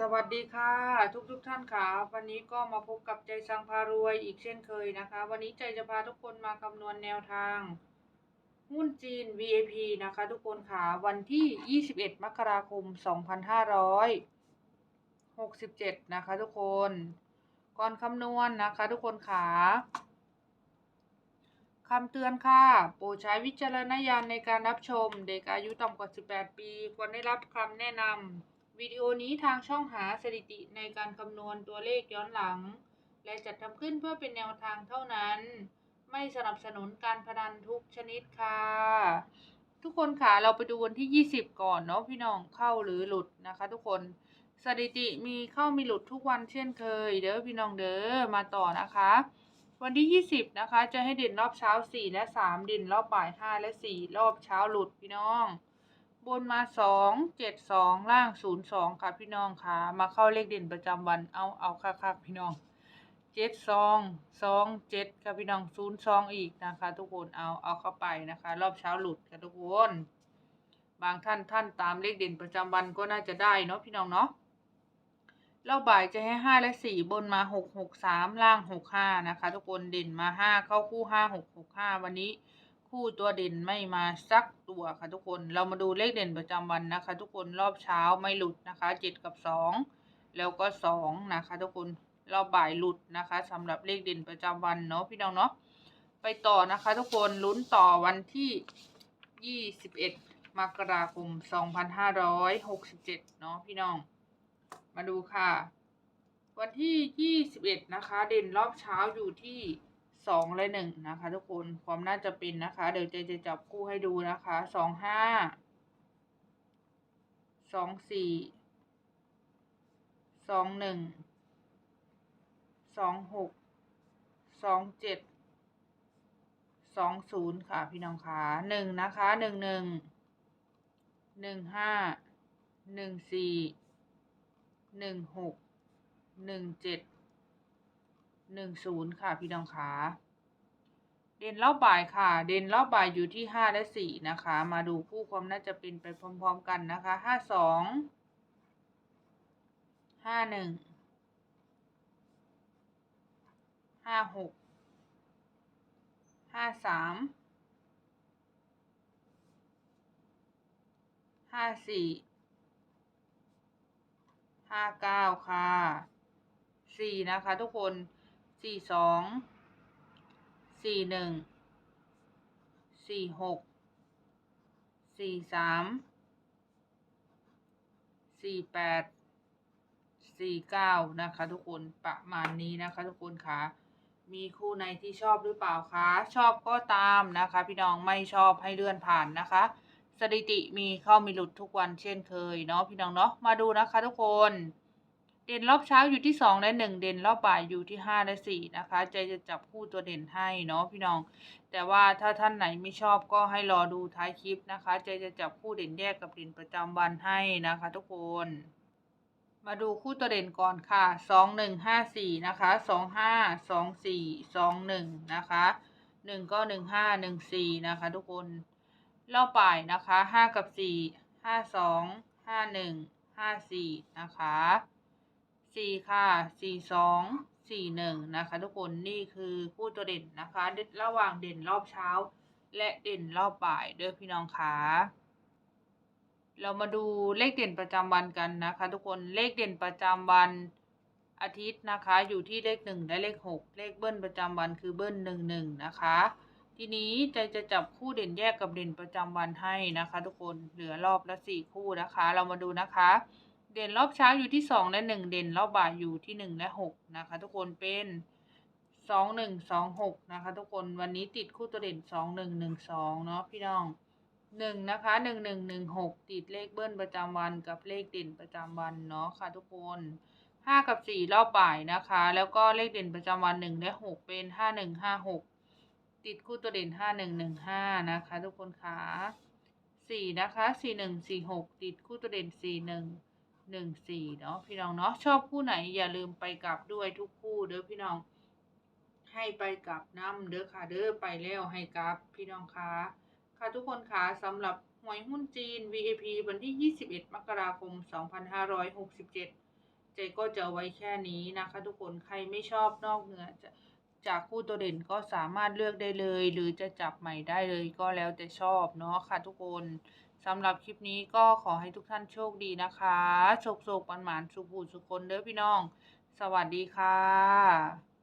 สวัสดีค่ะ ทุกทุกๆท่านค่ะวันนี้ก็มาพบกับใจสังพารวยอีกเช่นเคยนะคะ วันนี้ใจจะพาทุกคนมาคำนวณแนวทาง หุ้นจีน VAP นะคะ ทุกคนค่ะวันที่ 21 มกราคม 2567 นะคะ ทุกคน ก่อนคำนวณนะคะ ทุกคนค่ะคำเตือนค่ะ โปรดใช้วิจารณญาณในการรับชม เด็กอายุต่ำกว่า 18 ปี ควรได้รับคำแนะนำ วิดีโอนี้ทางช่องหาสถิติในการคำนวณตัวเลขย้อนหลัง และจัดทำขึ้นเพื่อเป็นแนวทางเท่านั้น ไม่สนับสนุนการพนันทุกชนิดค่ะ ทุกคนค่ะเราไปดูวันที่ 20 ก่อนเนาะพี่น้องเข้าหรือหลุดนะคะ ทุกคนสถิติมีเข้ามีหลุดทุกวันเช่นเคย เด้อพี่น้องเด้อมาต่อนะคะ วันที่ 20 นะคะ จะให้เด่นรอบเช้า 4 และ 3 เด่นรอบบ่าย 5 และ 4 รอบเช้าหลุดพี่น้อง บนมาสองเจ็ดสองล่างศูนย์สองค่ะพี่น้องค่ะ มาเข้าเลขเด่นประจำวันเอาเอาค่ะๆพี่น้องเจ็ดสองสองเจ็ดค่ะพี่น้องศูนย์สองอีกนะคะ ทุกคนเอาเอาเข้าไปนะคะ รอบเช้าหลุดค่ะทุกคน บางท่านท่านตามเลขเด่นประจำวันก็น่าจะได้เนาะพี่น้องเนาะรอบบ่ายจะให้ห้าและสี่บนมาหกหกสามล่างหกห้านะคะ ทุกคนเด่นมาห้าเข้าคู่ห้าหกหกห้าวันนี้ คู่ตัวเด่นไม่มาสักตัวค่ะทุกคน เรามาดูเลขเด่นประจำวันนะคะ ทุกคนรอบเช้าไม่หลุดนะคะเจ็ดกับสองแล้วก็สองนะคะทุกคนรอบบ่ายหลุดนะคะสำหรับเลขเด่นประจำวันเนาะพี่น้องเนาะไปต่อนะคะ ทุกคนลุ้นต่อวันที่ยี่สิบเอ็ดมกราคมสองพันห้าร้อยหกสิบเจ็ดเนาะพี่น้อง มาดูค่ะ วันที่ยี่สิบเอ็ดนะคะ เด่นรอบเช้าอยู่ที่ สองและหนึ่งนะคะ ทุกคนความน่าจะเป็นนะคะ เดี๋ยวเจจะจับคู่ให้ดูนะคะสองห้าสองสี่สองหนึ่งสองหกสองเจ็ดสองศูนย์ค่ะพี่น้องคะหนึ่งนะคะหนึ่งหนึ่งหนึ่งห้าหนึ่งสี่หนึ่งหกหนึ่งเจ็ด หนึ่งศูนย์ค่ะพี่น้องคะเด่นรอบบ่ายค่ะ เด่นรอบบ่ายอยู่ที่ห้าและสี่นะคะ มาดูคู่ความน่าจะเป็นไปพร้อม ๆ กันนะคะห้าสองห้าหนึ่งห้าหกห้าสามห้าสี่ห้าเก้าค่ะสี่นะคะทุกคน สี่สอง สี่หนึ่ง สี่หก สี่สาม สี่แปด สี่เก้านะคะ ทุกคนประมาณนี้นะคะ ทุกคนคะมีคู่ในที่ชอบหรือเปล่าคะ ชอบก็ตามนะคะ พี่น้องไม่ชอบให้เลื่อนผ่านนะคะ สถิติมีเข้ามีหลุดทุกวันเช่นเคยเนาะพี่น้องเนาะมาดูนะคะทุกคน เด่นรอบเช้าอยู่ที่สองและหนึ่งเด่นรอบบ่ายอยู่ที่ห้าและสี่นะคะ ใจจะจับคู่ตัวเด่นให้เนาะพี่น้อง แต่ว่าถ้าท่านไหนไม่ชอบก็ให้รอดูท้ายคลิปนะคะ ใจจะจับคู่เด่นแยกกับเด่นประจำวันให้นะคะทุกคน มาดูคู่ตัวเด่นก่อนค่ะสองหนึ่งห้าสี่นะคะสองห้าสองสี่สองหนึ่งนะคะหนึ่งก็หนึ่งห้าหนึ่งสี่นะคะ ทุกคนรอบบ่ายนะคะห้ากับสี่ห้าสองห้าหนึ่งห้าสี่นะคะ สี่ค่ะสี่สองสี่หนึ่งนะคะทุกคนนี่คือคู่ตัวเด่นนะคะ ระหว่างเด่นรอบเช้า และเด่นรอบบ่ายด้อพี่น้องคะเรามาดูเลขเด่นประจำวันกันนะคะ ทุกคนเลขเด่นประจำวันอาทิตย์นะคะ อยู่ที่เลขหนึ่งและเลขหกเลขเบิ้ลประจำวันคือเบิ้ลหนึ่งหนึ่งนะคะ ทีนี้ใจจะจับคู่เด่นแยกกับเด่นประจำวันให้นะคะ ทุกคนเหลือรอบละสี่คู่นะคะ เรามาดูนะคะ เด่นรอบเช้าอยู่ที่สองและหนึ่งเด่นรอบบ่ายอยู่ที่หนึ่งและหกนะคะทุกคนเป็นสองหนึ่งสองหกนะคะทุกคนวันนี้ติดคู่ตัวเด่นสองหนึ่งหนึ่งสองเนาะพี่น้องหนึ่งนะคะหนึ่งหนึ่งหนึ่งหกติดเลขเบิ้ลประจำวันกับเลขเด่นประจำวันเนาะค่ะทุกคนห้ากับสี่รอบบ่ายนะคะ แล้วก็เลขเด่นประจำวันหนึ่งและหกเป็นห้าหนึ่งห้าหกติดคู่ตัวเด่นห้าหนึ่งหนึ่งห้านะคะทุกคนค่ะสี่นะคะสี่หนึ่งสี่หกติดคู่ตัวเด่นสี่หนึ่ง หนึ่งสี่เนาะพี่น้องเนาะชอบคู่ไหนอย่าลืมไปกลับด้วยทุกคู่เด้อพี่น้อง ให้ไปกลับน้ำเด้อค่ะเด้อไปแล้วให้กลับพี่น้องคะค่ะทุกคนคะสำหรับหวยหุ้นจีน VAP วันที่ 21 มกราคม 2567 เจก็จะไว้แค่นี้นะคะ ทุกคนใครไม่ชอบนอกเหนือจะ จากคู่ตัวเด่นก็สามารถเลือกได้เลย หรือจะจับใหม่ได้เลยก็แล้วแต่ชอบเนาะค่ะทุกคนสำหรับคลิปนี้ก็ขอให้ทุกท่านโชคดีนะคะโชคโชคปันหมานสุขูสุขคนเด้อพี่น้อง สวัสดีค่ะ